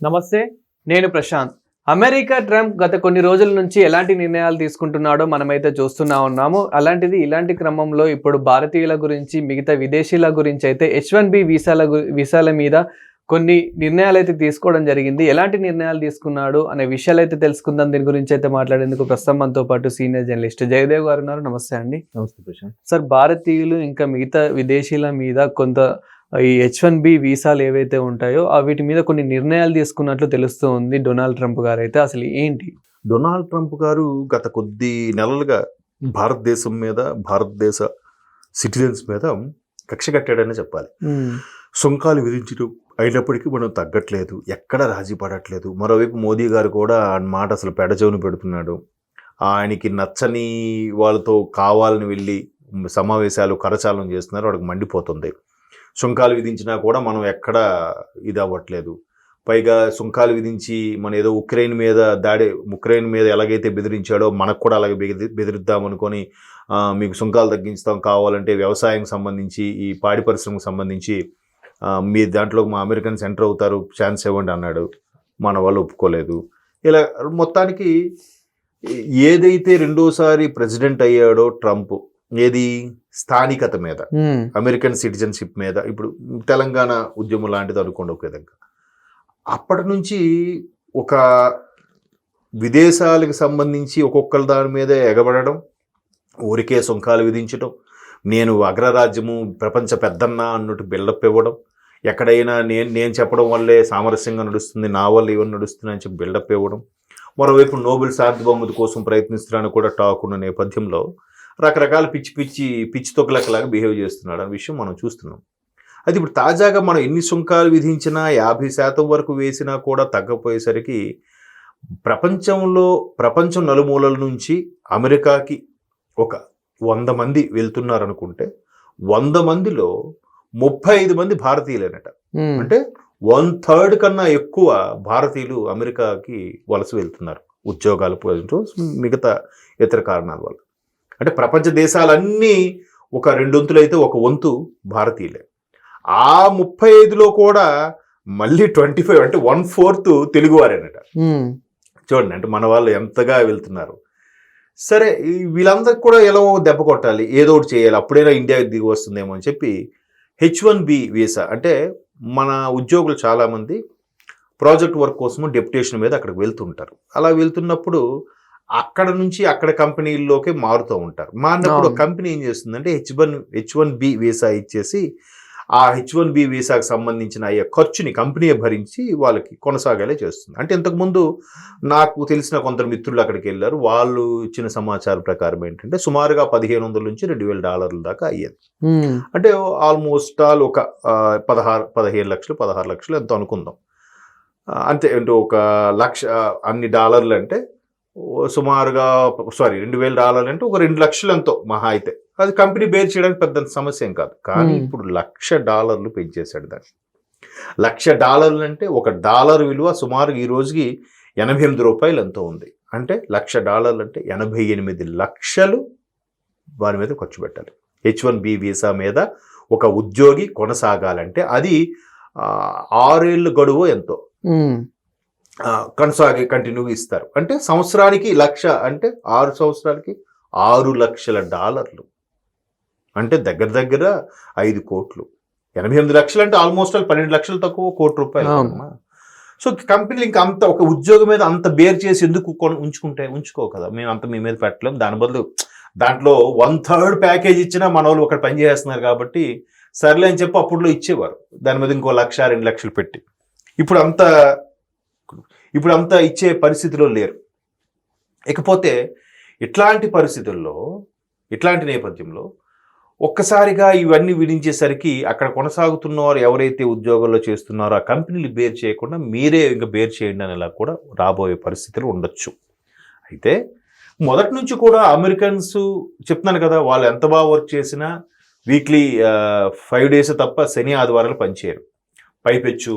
నమస్తే నేను Prashanth. America Trump గత కొన్ని రోజుల నుంచి ఎలాంటి నిర్ణయాలు తీసుకుంటున్నాడో మనమైతే చూస్తున్నా ఉన్నాము. అలాంటిది ఇలాంటి క్రమంలో ఇప్పుడు భారతీయుల గురించి మిగతా విదేశీయుల గురించి అయితే హెచ్ వన్ బి వీసాల వీసాల మీద కొన్ని నిర్ణయాలు అయితే తీసుకోవడం జరిగింది. ఎలాంటి నిర్ణయాలు తీసుకున్నాడు అనే విషయాలు అయితే తెలుసుకుందాం. దీని గురించి అయితే మాట్లాడేందుకు ప్రస్తుతం మనతో పాటు సీనియర్ జర్నలిస్ట్ జయదేవ్ గారు ఉన్నారు. నమస్తే అండి. నమస్తే ప్రశాంత్. సార్ భారతీయులు ఇంకా మిగతా విదేశీయుల మీద కొంత ఈ హెచ్ వన్ బి వీసాలు ఏవైతే ఉంటాయో వీటి మీద కొన్ని నిర్ణయాలు తీసుకున్నట్లు తెలుస్తూ ఉంది డొనాల్డ్ ట్రంప్ గారు. అయితే అసలు ఏంటి? డొనాల్డ్ ట్రంప్ గారు గత కొద్ది నెలలుగా భారతదేశం మీద భారతదేశ సిటిజన్స్ మీద కక్ష కట్టాడని చెప్పాలి. సుంకాలు విధించడం అయినప్పటికీ మనం తగ్గట్లేదు. ఎక్కడ రాజీ పడట్లేదు. మరోవైపు మోదీ గారు కూడా ఆ మాట అసలు పెడచెవును పెడుతున్నాడు. ఆయనకి నచ్చని వాళ్ళతో కావాలని వెళ్ళి సమావేశాలు కరచాలనం చేస్తున్నారు. వాడికి మండిపోతుంది. సుంకాలు విధించినా కూడా మనం ఎక్కడ ఇది అవ్వట్లేదు పైగా సుంకాలు విధించి మన ఏదో ఉక్రెయిన్ మీద దాడి ఉక్రెయిన్ మీద ఎలాగైతే బెదిరించాడో మనకు కూడా అలాగే బెదిరి బెదిరిద్దాం అనుకొని మీకు సుంకాలు తగ్గించుతాం కావాలంటే వ్యవసాయం సంబంధించి ఈ పాడి పరిశ్రమకు సంబంధించి మీ దాంట్లో మా అమెరికన్స్ ఎంటర్ అవుతారు ఛాన్స్ ఇవ్వండి అన్నాడు. మన వాళ్ళు ఒప్పుకోలేదు. ఇలా మొత్తానికి ఏదైతే రెండోసారి ప్రెసిడెంట్ అయ్యాడో ట్రంప్ ఏది? స్థానికత మీద. అమెరికన్ సిటిజన్షిప్ మీద ఇప్పుడు తెలంగాణ ఉద్యమం లాంటిది అనుకోండి ఒక విధంగా అప్పటి నుంచి ఒక విదేశాలకు సంబంధించి ఒక్కొక్కరి దాని మీద ఎగబడడం ఊరికే సుంకాలు విధించడం నేను అగ్రరాజ్యము ప్రపంచ పెద్దన్న అన్నట్టు బిల్డప్ ఇవ్వడం ఎక్కడైనా నేను నేను చెప్పడం వల్లే సామరస్యంగా నడుస్తుంది నా వల్ల ఇవన్నీ నడుస్తుంది అని చెప్పి బిల్డప్ ఇవ్వడం మరోవైపు నోబెల్ శాంతి బహుమతి కోసం ప్రయత్నిస్తున్నాను కూడా టాక్ ఉన్న నేపథ్యంలో రకరకాల పిచ్చి పిచ్చి పిచ్చి తొక్కలకలాగా బిహేవ్ చేస్తున్నాడు అనే విషయం మనం చూస్తున్నాం. అది ఇప్పుడు తాజాగా మనం ఎన్ని సుంకాలు విధించినా యాభై శాతం వరకు వేసినా కూడా తగ్గపోయేసరికి ప్రపంచంలో ప్రపంచం నలుమూలల నుంచి అమెరికాకి ఒక వంద మంది వెళ్తున్నారు అనుకుంటే వంద మందిలో ముప్పై ఐదు మంది భారతీయులేనట. అంటే వన్ థర్డ్ కన్నా ఎక్కువ భారతీయులు అమెరికాకి వలస వెళ్తున్నారు ఉద్యోగాలు మిగతా ఇతర కారణాల వల్ల. అంటే ప్రపంచ దేశాలన్నీ ఒక రెండొంతులు అయితే ఒక వంతు భారతీయులే. ఆ ముప్పై ఐదులో కూడా మళ్ళీ ట్వంటీ ఫైవ్ అంటే వన్ ఫోర్త్ తెలుగువారేనట. చూడండి అంటే మన వాళ్ళు ఎంతగా వెళ్తున్నారు. సరే వీళ్ళందరికి కూడా ఎలా దెబ్బ కొట్టాలి? ఏదో ఒకటి చేయాలి. అప్పుడైనా ఇండియా దిగి వస్తుందేమో అని చెప్పి హెచ్ వన్ బి వీసా అంటే మన ఉద్యోగులు చాలామంది ప్రాజెక్ట్ వర్క్ కోసము డెప్యుటేషన్ మీద అక్కడికి వెళ్తుంటారు. అలా వెళ్తున్నప్పుడు అక్కడ నుంచి అక్కడ కంపెనీల్లోకి మారుతూ ఉంటారు. మారినప్పుడు. కంపెనీ ఏం చేస్తుందంటే H one H one B visa ఇచ్చేసి ఆ హెచ్ వన్ బి వీసాకు సంబంధించిన అయ్యే ఖర్చుని కంపెనీ భరించి వాళ్ళకి కొనసాగేలా చేస్తుంది. అంటే ఇంతకుముందు నాకు తెలిసిన కొందరు మిత్రులు అక్కడికి వెళ్ళారు. వాళ్ళు ఇచ్చిన సమాచారం ప్రకారం ఏంటంటే సుమారుగా పదిహేను వందల నుంచి రెండు వేల డాలర్ల దాకా అయ్యేది. అంటే ఆల్మోస్ట్ ఆల్ ఒక పదహారు పదిహేను లక్షలు పదహారు లక్షలు ఎంతో అనుకుందాం. అంతే అంటే ఒక లక్ష అన్ని డాలర్లు అంటే సుమారుగా సారీ రెండు వేల డాలర్లు అంటే ఒక రెండు లక్షలు ఎంతో మహా అయితే. అది కంపెనీ బేర్ చేయడానికి పెద్ద సమస్య ఏం కాదు. కానీ. ఇప్పుడు లక్ష డాలర్లు పెంచేశాడు దాన్ని. లక్ష డాలర్లు అంటే ఒక డాలర్ విలువ సుమారు ఈ రోజుకి ఎనభై ఎనిమిది రూపాయలు ఎంతో ఉంది. అంటే లక్ష డాలర్లు అంటే ఎనభై ఎనిమిది లక్షలు వారి మీద ఖర్చు పెట్టాలి. హెచ్ వన్ బి వీసా మీద ఒక ఉద్యోగి కొనసాగాలంటే అది ఆరేళ్ళు గడువు ఎంతో. కొనసాగి కంటిన్యూగా ఇస్తారు. అంటే సంవత్సరానికి లక్ష అంటే ఆరు సంవత్సరాలకి ఆరు లక్షల డాలర్లు. అంటే దగ్గర దగ్గర ఐదు కోట్లు. ఎనభై ఎనిమిది లక్షలు అంటే ఆల్మోస్ట్ ఆల్ పన్నెండు లక్షలు తక్కువ కోటి రూపాయలు. సో కంపెనీలు ఇంకా అంత ఒక ఉద్యోగం మీద అంత బేర్ చేసి ఎందుకు ఉంచుకుంటే ఉంచుకో కదా. మేము అంత మీ మీద పెట్టలేం. దాని బదులు దాంట్లో వన్ థర్డ్ ప్యాకేజ్ ఇచ్చినా మన వాళ్ళు ఒకటి పని చేస్తున్నారు కాబట్టి సర్లే అని చెప్పి అప్పుడులో ఇచ్చేవారు. దాని మీద ఇంకో లక్ష రెండు లక్షలు పెట్టి. ఇప్పుడు అంత ఇప్పుడు అంతా ఇచ్చే పరిస్థితిలో లేరు. ఇకపోతే ఇట్లాంటి పరిస్థితుల్లో ఇట్లాంటి నేపథ్యంలో ఒక్కసారిగా ఇవన్నీ విధించేసరికి అక్కడ కొనసాగుతున్న వారు ఎవరైతే ఉద్యోగాల్లో చేస్తున్నారో ఆ కంపెనీలు బేర్ చేయకుండా మీరే ఇంకా బేర్ చేయండి అనేలా కూడా రాబోయే పరిస్థితులు ఉండొచ్చు. అయితే మొదటి నుంచి కూడా అమెరికన్స్ చెప్తున్నాను కదా వాళ్ళు ఎంత బాగా వర్క్ చేసినా వీక్లీ ఫైవ్ డేస్ తప్ప శని ఆదివారాలు పనిచేయరు. పైపెచ్చు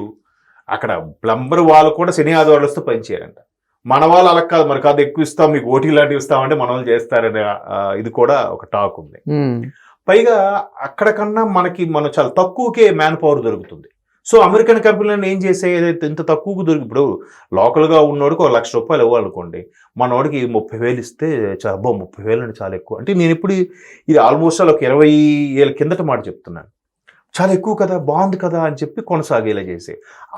అక్కడ ప్లంబర్ వాళ్ళు కూడా శని ఆదివారాలు వస్తే పనిచేయరంట మన వాళ్ళు అలా కాదు మరి కాదు ఎక్కువ ఇస్తాం మీకు ఓటీ లాంటివి ఇస్తామంటే మన వాళ్ళు చేస్తారనే ఇది కూడా ఒక టాక్ ఉంది. పైగా అక్కడ కన్నా మనకి మన చాలా తక్కువకే మ్యాన్ పవర్ దొరుకుతుంది. సో అమెరికన్ కంపెనీలను ఏం చేసే ఏదైతే ఇంత తక్కువకు దొరికి ఇప్పుడు లోకల్గా ఉన్నోడికి ఒక లక్ష రూపాయలు ఇవ్వాలనుకోండి మనోడికి ముప్పై వేలు ఇస్తే చాలా అబ్బో ముప్పై వేలు అంటే చాలా ఎక్కువ. అంటే నేను ఇప్పుడు ఇది ఆల్మోస్ట్ అలా ఒక ఇరవై ఏళ్ళ కిందట మాట చెప్తున్నాను. చాలా ఎక్కువ కదా బాగుంది కదా అని చెప్పి కొనసాగేలా చేసే.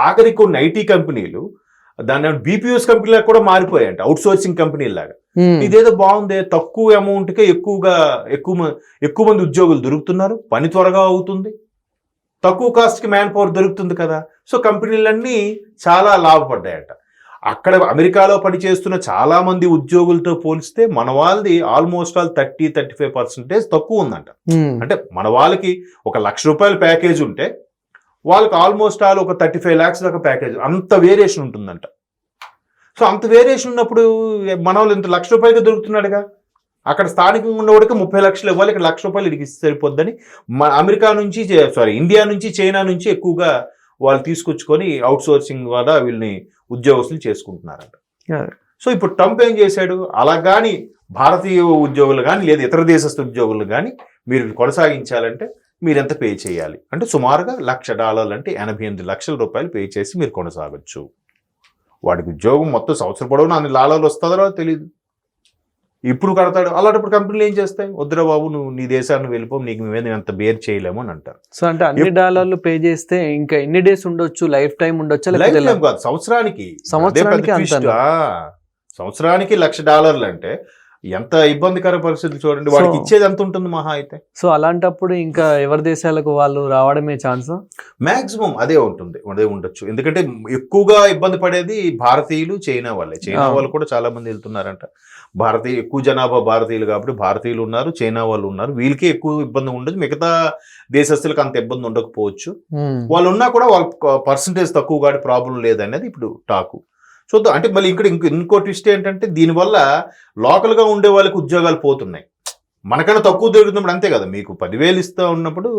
ఆఖరి కొన్ని ఐటీ కంపెనీలు దాని బీపీఎస్ కంపెనీలకు కూడా మారిపోయాయంట అవుట్ సోర్సింగ్ కంపెనీలాగా. ఇదేదో బాగుంది తక్కువ అమౌంట్కే ఎక్కువగా ఎక్కువ ఎక్కువ మంది ఉద్యోగులు దొరుకుతున్నారు పని త్వరగా అవుతుంది. తక్కువ కాస్ట్కి మ్యాన్ పవర్ దొరుకుతుంది కదా. సో కంపెనీలన్నీ చాలా లాభపడ్డాయట. అక్కడ అమెరికాలో పనిచేస్తున్న చాలా మంది ఉద్యోగులతో పోలిస్తే మన వాళ్ళది almost all thirty thirty five percentage తక్కువ ఉందంట. ఉమ్. అంటే మన వాళ్ళకి ఒక లక్ష రూపాయల ప్యాకేజ్ ఉంటే వాళ్ళకి ఆల్మోస్ట్ ఆల్ ఒక థర్టీ ఫైవ్ ల్యాక్స్ దాకా ప్యాకేజ్ అంత వేరియేషన్ ఉంటుందంట. సో అంత వేరియేషన్ ఉన్నప్పుడు మన వాళ్ళు ఇంత లక్ష రూపాయలకి దొరుకుతున్నాడుగా. అక్కడ స్థానికంగా ఉన్నవాడికి ముప్పై లక్షలు ఇవ్వాలి ఇక్కడ లక్ష రూపాయలు ఇడికి సరిపోద్దని మన అమెరికా నుంచి సారీ ఇండియా నుంచి చైనా నుంచి ఎక్కువగా వాళ్ళు తీసుకొచ్చుకొని అవుట్ సోర్సింగ్ ద్వారా వీళ్ళని ఉద్యోగస్తులు చేసుకుంటున్నారంట. సో ఇప్పుడు ట్రంప్ ఏం చేశాడు? అలా కానీ భారతీయ ఉద్యోగులు కానీ లేదా ఇతర దేశస్థ ఉద్యోగులు కానీ మీరు కొనసాగించాలంటే మీరు ఎంత పే చేయాలి? అంటే సుమారుగా లక్ష డాలర్లు అంటే ఎనభై ఎనిమిది లక్షల రూపాయలు పే చేసి మీరు కొనసాగచ్చు. వాడికి ఉద్యోగం మొత్తం సంవత్సరం పొడవునా అన్ని లాలాలు వస్తుందో తెలియదు ఇప్పుడు కడతాడు. అలాంటప్పుడు కంపెనీలు ఏం చేస్తాయి? వద్దురా బాబు నువ్వు నీ దేశాన్ని వెళ్ళిపో నీకు మేము ఎంత బేర్ చేయలేము అని అంటారు. సో అంటే అన్ని డాలర్లు పే చేస్తే ఇంకా ఎన్ని డేస్ ఉండొచ్చు? లైఫ్ టైం ఉండొచ్చా? లైఫ్ లేకపోతే టైం కాదు సంవత్సరానికి. సంవత్సరానికి సంవత్సరానికి లక్ష డాలర్లు అంటే ఎంత ఇబ్బందికర పరిస్థితులు చూడండి. వాడికి ఇచ్చేది ఎంత ఉంటుంది మహా అయితే? సో అలాంటప్పుడు ఇంకా ఎవరి దేశాలకు వాళ్ళు రావడమే ఛాన్స్ మాక్సిమం అదే ఉంటుంది. అదే ఉండొచ్చు. ఎందుకంటే ఎక్కువగా ఇబ్బంది పడేది భారతీయులు చైనా వాళ్ళే. చైనా. వాళ్ళు కూడా చాలా మంది వెళ్తున్నారంట. భారతీయ ఎక్కువ జనాభా భారతీయులు కాబట్టి భారతీయులు ఉన్నారు చైనా వాళ్ళు ఉన్నారు. వీళ్ళకి ఎక్కువ ఇబ్బంది ఉండదు. మిగతా దేశస్తులకు అంత ఇబ్బంది ఉండకపోవచ్చు. వాళ్ళు ఉన్నా కూడా వాళ్ళ పర్సంటేజ్ తక్కువ కాబట్టి ప్రాబ్లం లేదనేది ఇప్పుడు టాకు చూద్దాం. అంటే మళ్ళీ ఇక్కడ ఇంకో ఇంకో ట్విస్ట్ ఏంటంటే దీనివల్ల లోకల్గా ఉండే వాళ్ళకి ఉద్యోగాలు పోతున్నాయి. మనకన్నా తక్కువ దొరుకుతున్నప్పుడు అంతే కదా. మీకు పదివేలు ఇస్తా ఉన్నప్పుడు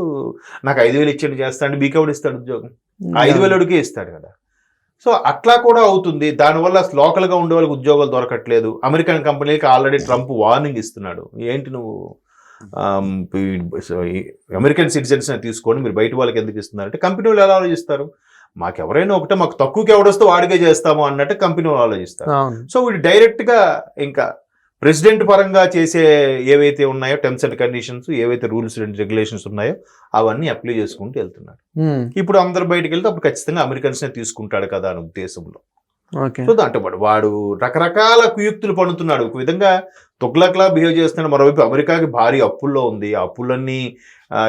నాకు ఐదు వేలు ఇచ్చేది చేస్తాడు బీకౌడ్ ఇస్తాడు ఉద్యోగం. ఐదు వేలుడికే ఇస్తాడు కదా. సో అట్లా కూడా అవుతుంది. దానివల్ల లోకల్గా ఉండే వాళ్ళకి ఉద్యోగాలు దొరకట్లేదు. అమెరికన్ కంపెనీలకి ఆల్రెడీ ట్రంప్ వార్నింగ్ ఇస్తున్నాడు. ఏంటి నువ్వు అమెరికన్ సిటిజన్స్ తీసుకొని మీరు బయట వాళ్ళకి ఎందుకు ఇస్తున్నారు? అంటే కంపెనీ వాళ్ళు ఎలా ఆలోచిస్తారు? మాకు ఎవరైనా ఒకటే మాకు తక్కువకి ఎవడొస్తే వాడికే చేస్తాము అన్నట్టు కంపెనీ వాళ్ళు ఆలోచిస్తారు. సో వీడు డైరెక్ట్గా ఇంకా ప్రెసిడెంట్ పరంగా చేసే ఏవైతే ఉన్నాయో టర్మ్స్ అండ్ కండిషన్స్ ఏవైతే రూల్స్ అండ్ రెగ్యులేషన్స్ ఉన్నాయో అవన్నీ అప్లై చేసుకుంటూ వెళ్తున్నారు. ఇప్పుడు అందరు బయటకు వెళ్తే అప్పుడు ఖచ్చితంగా అమెరికన్స్నే తీసుకుంటాడు కదా అనే ఉద్దేశంలో. సో అంటే వాడు వాడు రకరకాల కుయుక్తులు పన్నుతున్నాడు ఒక విధంగా తొగ్లక్లా బిహేవ్ చేస్తున్నాడు. మరోవైపు అమెరికాకి భారీ అప్పుల్లో ఉంది. ఆ అప్పులన్నీ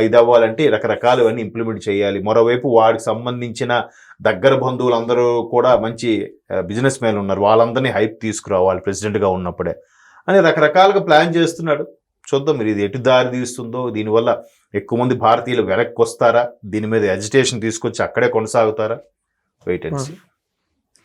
ఇది అవ్వాలంటే రకరకాలు అన్నీ ఇంప్లిమెంట్ చేయాలి. మరోవైపు వాడికి సంబంధించిన దగ్గర బంధువులందరూ కూడా మంచి బిజినెస్ మ్యాన్ ఉన్నారు. వాళ్ళందరినీ హైప్ తీసుకురావాలి ప్రెసిడెంట్గా ఉన్నప్పుడే అని రకరకాలుగా ప్లాన్ చేస్తున్నాడు. చూద్దాం మీరు ఇది ఎటు దారి తీస్తుందో దీనివల్ల ఎక్కువ మంది భారతీయులు వెనక్కి వస్తారా దీని మీద ఎజిటేషన్ తీసుకొచ్చి అక్కడే కొనసాగుతారా? Wait and